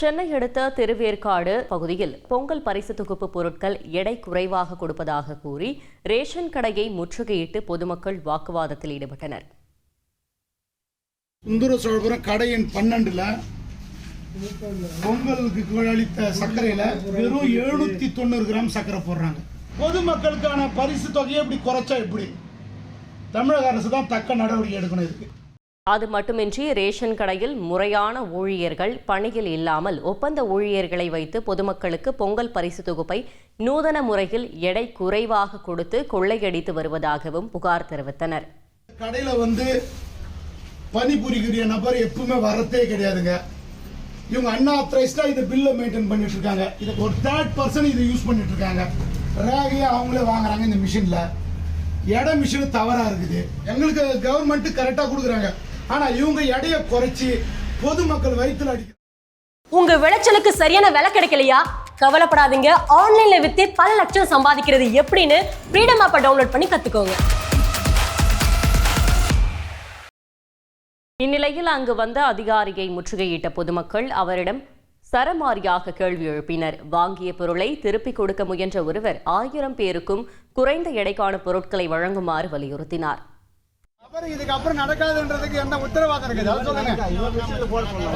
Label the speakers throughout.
Speaker 1: சென்னை அடுத்த திருவேற்காடு பகுதியில் பொங்கல் பரிசு தொகுப்பு பொருட்கள் எடை குறைவாக கொடுப்பதாக கூறி ரேஷன் கடையை முற்றுகையிட்டு பொதுமக்கள் வாக்குவாதத்தில் ஈடுபட்டனர்.
Speaker 2: சுந்தர சோழபுரம் கடையின் பன்னெண்டுல பொங்கலுக்கு அளித்த சர்க்கரையில வெறும் எழுநூத்தி தொண்ணூறு கிராம் சர்க்கரை போடுறாங்க. பொதுமக்களுக்கான பரிசு தொகையை இப்படி குறைச்சா எப்படி? தமிழக அரசு தான் தக்க நடவடிக்கை எடுக்கணும் இதுக்கு.
Speaker 1: அது மட்டுமின்றி ரேஷன் கடையில் முறையான ஊழியர்கள் பணியில் இல்லாமல் ஒப்பந்த ஊழியர்களை வைத்து பொதுமக்களுக்கு பொங்கல் பரிசு தொகுப்பை நூதன முறையில் எடை குறைவாக கொடுத்து கொள்ளையடித்து வருவதாகவும் புகார் தெரிவித்தனர்.
Speaker 2: கடையில வந்து பணிபுரிகிற நபர் எப்பவுமே வரத்தே கிடையாதுங்க. இவங்க அன்ஆத்தரைஸ்டா இந்த பில்லை மெயின்டைன் பண்ணிட்டு இருக்காங்க. இதை ஒரு தேர்ட் பர்சன் இதை யூஸ் பண்ணிட்டு இருக்காங்க. ரேகையா அவங்களே வாங்குறாங்க இந்த மிஷின்ல எடை மிஷின் தவறா இருக்குது. எங்களுக்கு கவர்மெண்ட் கரெக்டா கொடுக்குறாங்க. ஆனா இவங்க எடைய குறைச்சி பொதுமக்கள் வயிற்றுல அடிக்க
Speaker 3: உங்க விளைச்சலுக்கு சரியான விலை கிடைக்கலையா? கவலைப்படாதீங்க. ஆன்லைன்ல வித்து பல லட்சம் சம்பாதிக்கிறது எப்படின்னு ஃப்ரீடம் ஆப்பை டவுன்லோட் பண்ணி கத்துக்கோங்க.
Speaker 1: இந்நிலையில் அங்கு வந்த அதிகாரியை முற்றுகையிட்ட பொதுமக்கள் அவரிடம் சரமாரியாக கேள்வி எழுப்பினர். வாங்கிய பொருளை திருப்பிக் கொடுக்க முயன்ற ஒருவர் ஆயிரம் பேருக்கும் குறைந்த எடைக்கான பொருட்களை வழங்குமாறு வலியுறுத்தினார்.
Speaker 4: அப்புறம் இதுக்கப்புறம் நடக்காதுன்றதுக்கு என்ன உத்தரவாதம் இருக்குது? அதை சொல்லுங்க.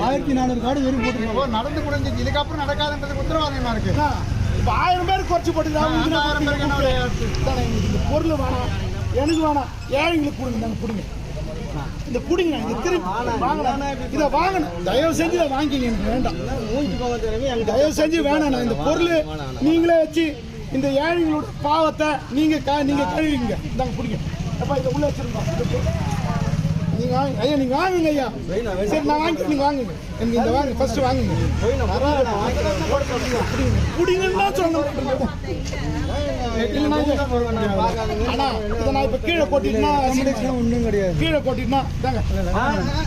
Speaker 2: ஆயிரத்தி நானூறு கார்டு வெறும்
Speaker 4: நடந்து முடிஞ்சு இதுக்கப்புறம் நடக்காதுன்றதுக்கு உத்தரவாதம் என்ன இருக்கு?
Speaker 2: இப்ப ஆயிரம் பேர் குறைச்சு போட்டுக்கலாம்
Speaker 4: ஆயிரம் பேருக்கு
Speaker 2: பொருள் வேணாம் எனக்கு வேணாம் ஏழைங்களுக்கு கொடுங்க நாங்க கொடுங்க. இந்த குடிங்க திருப்பி வாங்கலாம். இதை வாங்கணும். தயவு செஞ்சு இதை வாங்கிங்க எனக்கு வேண்டாம். தயவு செஞ்சு வேணாம். இந்த பொருள் நீங்களே வச்சு இந்த ஏழைங்களோட பாவத்தை நீங்க க- நீங்க கழுவிங்க இந்தாங்க பிடிங்க இதை உள்ள வாங்க ஐயா நீங்க வாங்குங்க ஐயா. சரி நான் வாங்கி நீங்க வாங்குங்க. எனக்கு இந்த வாங்க ஃபர்ஸ்ட் வாங்குங்க. குடிங்கன்னா சொன்னேன். இது- நான் இப்ப கீழே கொட்டிட்டுனா ஒண்ணும் கிடையாது. கீழே கொட்டிட்டுனா இதாங்க.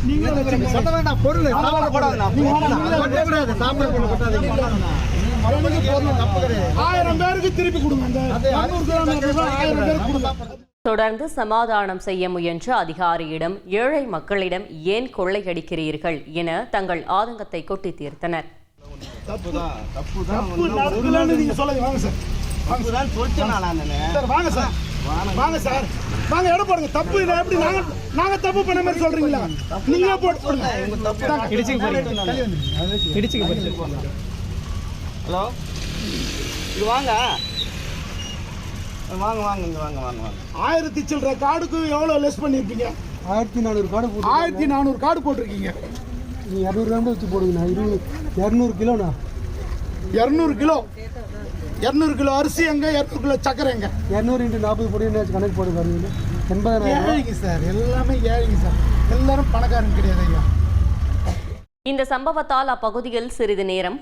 Speaker 2: நீங்களே
Speaker 4: வேண்டாம் பொருள். சாப்பாடு
Speaker 2: நீங்களே
Speaker 4: கூடாது சாப்பாடு
Speaker 2: ஆயிரம் பேருக்கு திருப்பி கொடுங்க. ஆயிரம் பேருக்கு கொடுங்க.
Speaker 1: தொடர்ந்து சமாதானம் செய்ய முயன்ற அதிகாரியிடம் ஏழை மக்களிடம் ஏன் கொள்ளையடிக்கிறீர்கள் என தங்கள் ஆதங்கத்தை கொட்டி தீர்த்தனர்.
Speaker 2: தப்பு நடக்கலன்னு நீங்க சொல்லுங்க வாங்க சார். வாங்க சார். சார் வாங்க சார். வாங்க. சார். வாங்க இடம் போடுங்க. தப்பு இதை எப்படி நாங்க நாங்க தப்பு பண்ண மாதிரி சொல்றீங்களா? நீங்க போட்டு போடுங்க இடிச்சுக்க
Speaker 5: ஹலோ? இது வாங்க. வாங்க வாங்க இங்க வாங்க வாங்க வாங்க.
Speaker 2: ஆயிரத்தி சில்லற கார்டுக்கு எவ்வளவு லெஸ் பண்ணிருப்பீங்க
Speaker 6: ஆயிரத்தி நானூறு கார்டு போட்டு
Speaker 2: ஆயிரத்தி நானூறு கார்டு போட்டிருக்கீங்க.
Speaker 6: நீ இரநூறு கிராம் வச்சு போடுங்கண்ணா. இருபது இரநூறு கிலோண்ணா.
Speaker 2: இரநூறு கிலோ. இரநூறு கிலோ அரிசி எங்க? இரநூறு கிலோ சக்கரை எங்க?
Speaker 6: இரநூறு இன்ட்டு நாற்பது போடுங்க கணக்கு போட்டு பாருங்க. எண்பதாயிரம்
Speaker 2: ஏழைங்க சார். எல்லாமே ஏழைங்க சார். எல்லாரும் பணக்காரங்க கிடையாது ஐயா.
Speaker 1: இந்த சம்பவத்தால் அப்பகுதியில் சிறிது நேரம்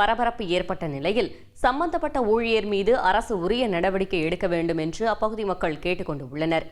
Speaker 1: பரபரப்பு ஏற்பட்ட நிலையில் சம்பந்தப்பட்ட ஊழியர் மீது அரசு உரிய நடவடிக்கை எடுக்க வேண்டும் என்று அப்பகுதி மக்கள் கேட்டுக்கொண்டு உள்ளனர்.